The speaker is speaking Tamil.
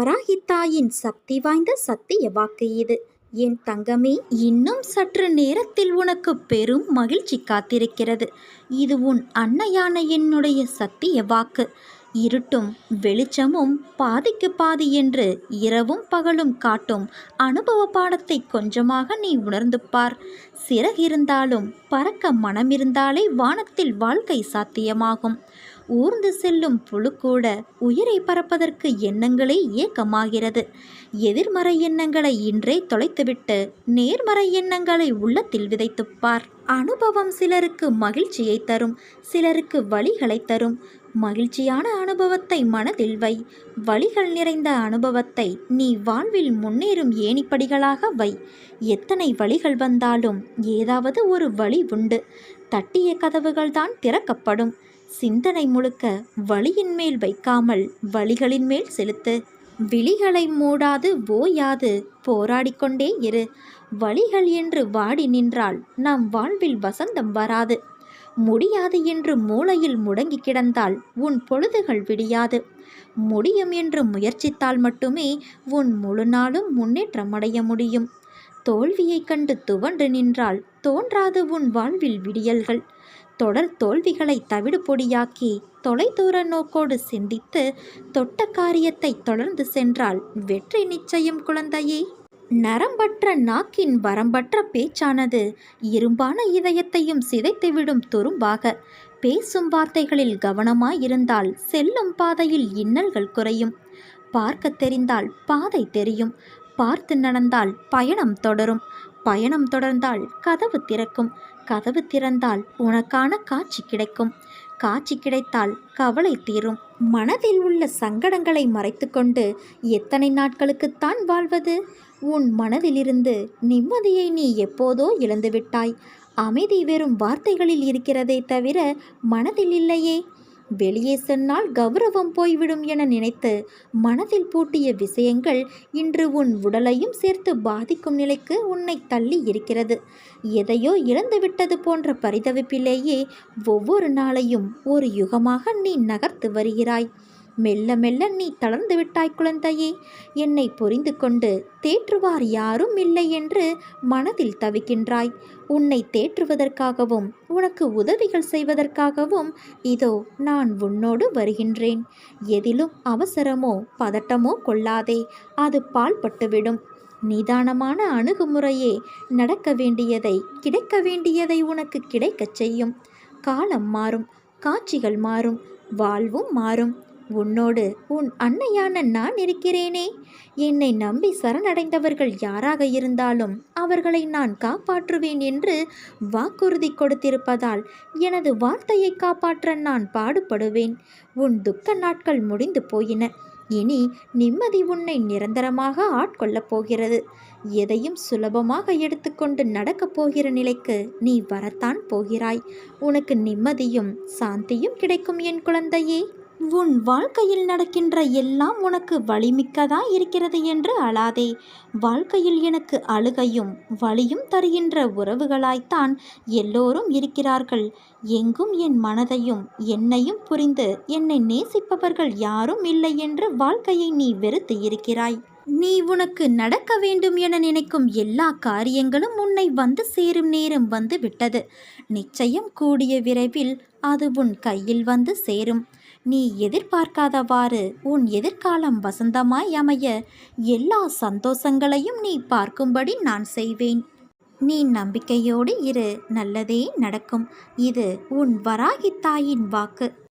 வராகித்தாயின் சக்தி வாய்ந்த சத்திய வாக்கு இது. என் தங்கமே இன்னும் சற்று நேரத்தில் உனக்கு பெரும் மகிழ்ச்சி காத்திருக்கிறது. இது உன் அன்னையான என்னுடைய சத்திய வாக்கு. இருட்டும் வெளிச்சமும் பாதிக்கு பாதி என்று இரவும் பகலும் காட்டும் அனுபவ பாடத்தை கொஞ்சமாக நீ உணர்ந்து பார். சிறகிருந்தாலும் பறக்க மனமிருந்தாலே வானத்தில் வாழ்க்கை சாத்தியமாகும். ஊர்ந்து செல்லும் புழு கூட உயிரை பறப்பதற்கு எண்ணங்களே ஏக்கமாகிறது. எதிர்மறை எண்ணங்களை இன்றே தொலைத்துவிட்டு நேர்மறை எண்ணங்களை உள்ளத்தில் விதைத்துப்பார். அனுபவம் சிலருக்கு மகிழ்ச்சியை தரும் சிலருக்கு வழிகளை தரும். மகிழ்ச்சியான அனுபவத்தை மனதில் வை. வழிகள் நிறைந்த அனுபவத்தை நீ வாழ்வில் முன்னேறும் ஏணிப்படிகளாக வை. எத்தனை வழிகள் வந்தாலும் ஏதாவது ஒரு வழி உண்டு. தட்டிய கதவுகள்தான் திறக்கப்படும். சிந்தனை முழுக்க வழியின் மேல் வைக்காமல் வழிகளின் மேல் செலுத்து. விழிகளை மூடாது ஓயாது போராடிக்கொண்டே இரு. வழிகள் என்று வாடி நின்றால் நம் வாழ்வில் வசந்தம் வராது. முடியாது என்று மூளையில் முடங்கி கிடந்தால் உன் பொழுதுகள் விடியாது. முடியும் என்று முயற்சித்தால் மட்டுமே உன் முழு நாளும் முன்னேற்றம் அடைய முடியும். தோல்வியைக் கண்டு துவண்டு நின்றால் தோன்றாது உன் வாழ்வில் விடியல்கள். தொடர் தோல்விகளை தவிடு பொடியாக்கி தொலைதூர நோக்கோடு சிந்தித்து தொட்ட காரியத்தை தொடர்ந்து சென்றால் வெற்றி நிச்சயம் குழந்தையே. நரம்பற்ற நாக்கின் வரம்பற்ற பேச்சானது இரும்பான இதயத்தையும் சிதைத்துவிடும் துரும்பாக பேசும் வார்த்தைகளில் கவனமாயிருந்தால் செல்லும் பாதையில் இன்னல்கள் குறையும். பார்க்க தெரிந்தால் பாதை தெரியும். பார்த்து நடந்தால் பயணம் தொடரும். பயணம் தொடர்ந்தால் கதவு திறக்கும். கதவு திறந்தால் உனக்கான காட்சி கிடைக்கும். காட்சி கிடைத்தால் கவலை தீரும். மனதில் உள்ள சங்கடங்களை மறைத்துக்கொண்டு எத்தனை நாட்களுக்குத்தான் வாழ்வது? உன் மனதிலிருந்து நிம்மதியை நீ எப்போதோ இழந்துவிட்டாய். அமைதி வெறும் வார்த்தைகளில் இருக்கிறதே தவிர மனதில் இல்லையே. வெளியே சென்னால் கௌரவம் போய்விடும் என நினைத்து மனதில் பூட்டிய விஷயங்கள் இன்று உன் உடலையும் சேர்த்து பாதிக்கும் நிலைக்கு உன்னை தள்ளி இருக்கிறது. எதையோ இழந்துவிட்டது போன்ற பரிதவிப்பிலேயே ஒவ்வொரு நாளையும் ஒரு யுகமாக நீ நகர்த்து வருகிறாய். மெல்ல மெல்ல நீ தளர்ந்து விட்டாய் குழந்தையே. என்னை புரிந்து கொண்டு தேற்றுவார் யாரும் இல்லை என்று மனதில் தவிக்கின்றாய். உன்னை தேற்றுவதற்காகவும் உனக்கு உதவிகள் செய்வதற்காகவும் இதோ நான் உன்னோடு வருகின்றேன். எதிலும் அவசரமோ பதட்டமோ கொள்ளாதே அது பால்பட்டுவிடும் நிதானமான அணுகுமுறையே நடக்க வேண்டியதை கிடைக்க வேண்டியதை உனக்கு கிடைக்கச் செய்யும். காலம் மாறும் காட்சிகள் மாறும் வாழ்வும் மாறும். உன்னோடு உன் அன்னையான நான் இருக்கிறேனே. என்னை நம்பி சரணடைந்தவர்கள் யாராக இருந்தாலும் அவர்களை நான் காப்பாற்றுவேன் என்று வாக்குறுதி கொடுத்திருப்பதால் எனது வார்த்தையை காப்பாற்ற நான் பாடுபடுவேன். உன் துக்க நாட்கள் முடிந்து போயின. இனி நிம்மதி உன்னை நிரந்தரமாக ஆட்கொள்ளப் போகிறது. எதையும் சுலபமாக எடுத்துக்கொண்டு நடக்கப் போகிற நிலைக்கு நீ வரத்தான் போகிறாய். உனக்கு நிம்மதியும் சாந்தியும் கிடைக்கும் என் குழந்தையே. உன் வாழ்க்கையில் நடக்கின்ற எல்லாம் உனக்கு வலிமிக்கதா இருக்கிறது என்று அழாதே. வாழ்க்கையில் எனக்கு அழுகையும் வலியும் தருகின்ற உறவுகளாய்த்தான் எல்லோரும் இருக்கிறார்கள். எங்கும் என் மனதையும் என்னையும் புரிந்து என்னை நேசிப்பவர்கள் யாரும் இல்லை என்று வாழ்க்கையை நீ வெறுத்து இருக்கிறாய். நீ உனக்கு நடக்க வேண்டும் என நினைக்கும் எல்லா காரியங்களும் உன்னை வந்து சேரும் நேரம் வந்து விட்டது. நிச்சயம் கூடிய விரைவில் அது உன் கையில் வந்து சேரும். நீ எதிர்பார்க்காதவாறு உன் எதிர்காலம் வசந்தமாய் அமைய எல்லா சந்தோஷங்களையும் நீ பார்க்கும்படி நான் செய்வேன். நீ நம்பிக்கையோடு இரு நல்லதே நடக்கும். இது உன் வராகித்தாயின் வாக்கு.